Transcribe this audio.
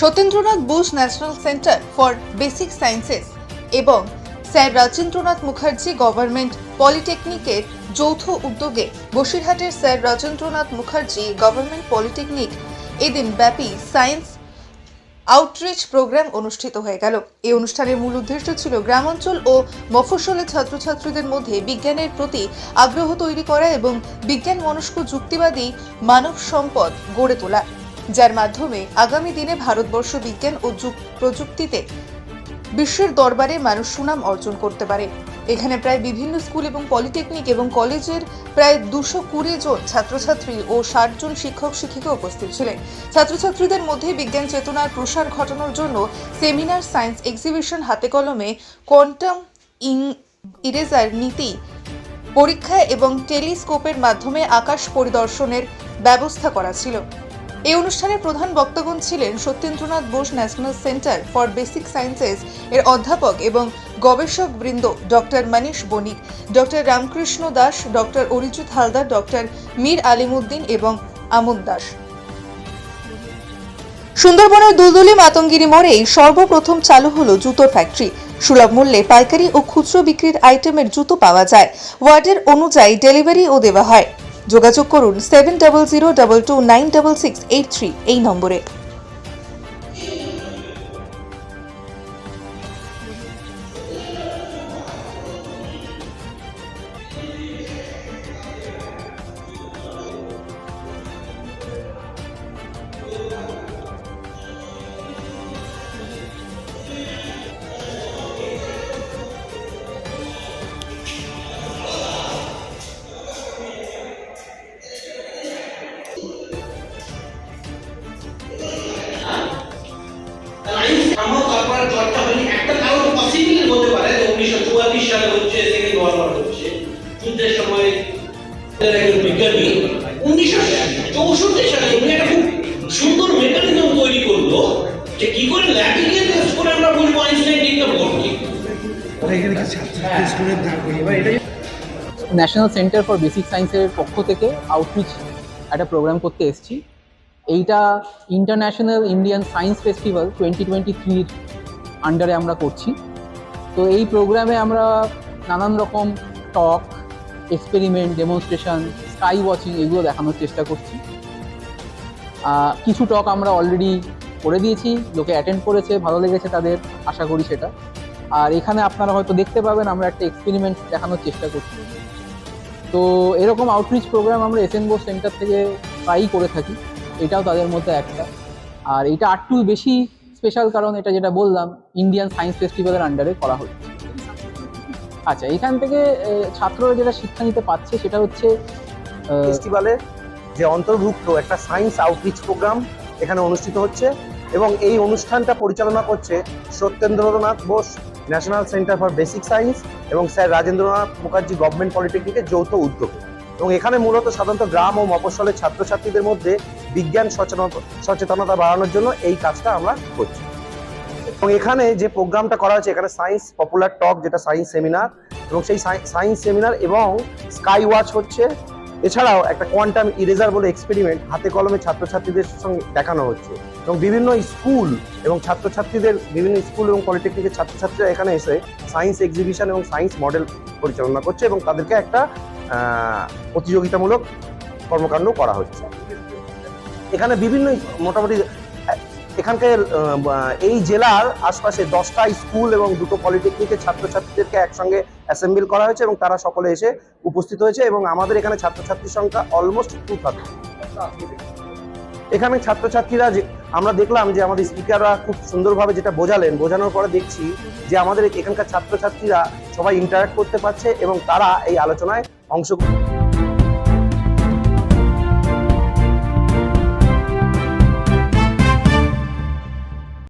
Satyendranath Bose national centre for basic sciences এবং sir Rajendranath Mukherjee government পলিটেকনিকের যৌথ উদ্যোগে বসিরহাটের sir Rajendranath Mukherjee government polytechnic এদিন ব্যাপী সায়েন্স আউটরিচ প্রোগ্রাম অনুষ্ঠিত হয়ে গেল। এই অনুষ্ঠানের মূল উদ্দেশ্য ছিল গ্রামাঞ্চল ও মফস্বলের ছাত্রছাত্রীদের মধ্যে বিজ্ঞানের প্রতি আগ্রহ তৈরি করা এবং বিজ্ঞান মনস্ক যুক্তিবাদী মানব সম্পদ গড়ে তোলা। যার মাধ্যমে আগামী দিনে ভারতবর্ষ বিজ্ঞান ও প্রযুক্তিতে বিশ্বের দরবারে মানুষ সুনাম অর্জন করতে পারে। এখানে প্রায় বিভিন্ন স্কুল এবং পলিটেকনিক এবং কলেজের প্রায় দুশো কুড়ি জন ছাত্রছাত্রী ও ষাট জন শিক্ষক শিক্ষিকা উপস্থিত ছিলেন। ছাত্রছাত্রীদের মধ্যে বিজ্ঞান চেতনার প্রসার ঘটানোর জন্য সেমিনার সায়েন্স এক্সিবিশন হাতে কলমে কোয়ান্টাম ইং ইরেজার নীতি পরীক্ষা এবং টেলিস্কোপের মাধ্যমে আকাশ পরিদর্শনের ব্যবস্থা করা ছিল। এই অনুষ্ঠানে প্রধান বক্তাগণ ছিলেন Satyendranath Bose national centre for basic sciences এর অধ্যাপক এবং গবেষক বৃন্দ doctor Manish Banik, doctor Ramkrishna Das, doctor Arijit Haldar, doctor Mir Alimuddin এবং আমন দাস। সুন্দরবনের দুলদুলি মাতঙ্গিরি মোড়েই সর্বপ্রথম চালু হলো জুতোর ফ্যাক্টরি। সুলভ মূল্যে পাইকারি ও খুচরো বিক্রির আইটেমের জুতো পাওয়া যায়। ওয়ার্ডের অনুযায়ী ডেলিভারিও দেওয়া হয়। যোগাযোগ করুন seven double zero double two nine double six eight three এই নম্বরে। হয়নি একটা কারণ পসিবল হতে পারে যে উনিশশো চুয়াল্লিশ সালে হচ্ছে সেকেন্ড ওয়ার্ল্ড ওয়ার হচ্ছে। যুদ্ধের সময় একজন বিজ্ঞানী উনিশশো চৌষট্টি সালে উনি একটা খুব সুন্দর মেকানিজম তৈরি করল যে কি করে ল্যাটিনিয়ান টেস্ট করে আমরা বলব আইনস্টাইন ডিগ্রি ভর্তি ন্যাশনাল সেন্টার ফর বেসিক সায়েন্সের পক্ষ থেকে আউটরিচ একটা প্রোগ্রাম করতে এসেছি। এইটা international Indian science festival twenty twenty থ্রির আন্ডারে আমরা করছি। তো এই প্রোগ্রামে আমরা নানান রকম talk experiment demonstration sky watching এগুলো দেখানোর চেষ্টা করছি। কিছু টক আমরা অলরেডি করে দিয়েছি, লোকে অ্যাটেন্ড করেছে, ভালো লেগেছে তাদের, আশা করি সেটা। আর এখানে আপনারা হয়তো দেখতে পাবেন আমরা একটা এক্সপেরিমেন্ট দেখানোর চেষ্টা করছি। তো এরকম আউটরিচ প্রোগ্রাম আমরা এস এন বোস সেন্টার থেকে প্রায়ই করে থাকি, এটাও তাদের মধ্যে একটা। আর এটা আরটু বেশি স্পেশাল কারণ এটা যেটা বললাম ইন্ডিয়ান সায়েন্স ফেস্টিভ্যালের আন্ডারে করা হচ্ছে। আচ্ছা এখান থেকে ছাত্ররা যেটা শিক্ষা নিতে পারছে সেটা হচ্ছে আহ, ফেস্টিভ্যালের যে অন্তর্ভুক্ত একটা সায়েন্স আউটরিচ প্রোগ্রাম এখানে অনুষ্ঠিত হচ্ছে এবং এই অনুষ্ঠানটা পরিচালনা করছে Satyendranath Bose national centre for basic science এবং স্যার রাজেন্দ্রনাথ মুখার্জি গভর্নমেন্ট পলিটেকনিকের যৌথ উদ্যোগ। এবং এখানে মূলত সাধারণত গ্রাম ও মফস্বলের ছাত্রছাত্রীদের মধ্যে বিজ্ঞান সচেতনতা বাড়ানোর জন্য এই কাজটা আমরা করছি। এবং এখানে যে প্রোগ্রামটা করা হয়েছে, এখানে সায়েন্স পপুলার টক, যেটা সায়েন্স সেমিনার, এবং সেই সায়েন্স সেমিনার এবং স্কাই ওয়াচ হচ্ছে। এছাড়াও একটা কোয়ান্টাম ইরেজার বলে এক্সপেরিমেন্ট হাতে কলমে ছাত্রছাত্রীদের সঙ্গে দেখানো হচ্ছে। এবং বিভিন্ন স্কুল এবং ছাত্রছাত্রীদের, বিভিন্ন স্কুল এবং পলিটেকনিকের ছাত্রছাত্রীরা এখানে এসে সায়েন্স এক্সিবিশন এবং সায়েন্স মডেল পরিচালনা করছে এবং তাদেরকে একটা প্রতিযোগিতামূলক কর্মকাণ্ড করা হচ্ছে। এখানে বিভিন্ন মোটামুটি, এখানকার এই জেলার আশপাশে দশটা স্কুল এবং দুটো পলিটেকনিকের ছাত্রছাত্রীদেরকে একসঙ্গে অ্যাসেম্বল করা হয়েছে এবং তারা সকলে এসে উপস্থিত হয়েছে এবং আমাদের এখানে ছাত্রছাত্রীর সংখ্যা অলমোস্ট টু এখানে ছাত্রছাত্রীরা যে আমরা দেখলাম যে আমাদের স্পিকাররা খুব সুন্দরভাবে যেটা বোঝালেন, বোঝানোর পরে দেখছি যে আমাদের এখানকার ছাত্রছাত্রীরা সবাই ইন্টারাক্ট করতে পারছে এবং তারা এই আলোচনায় অংশগ্রহণ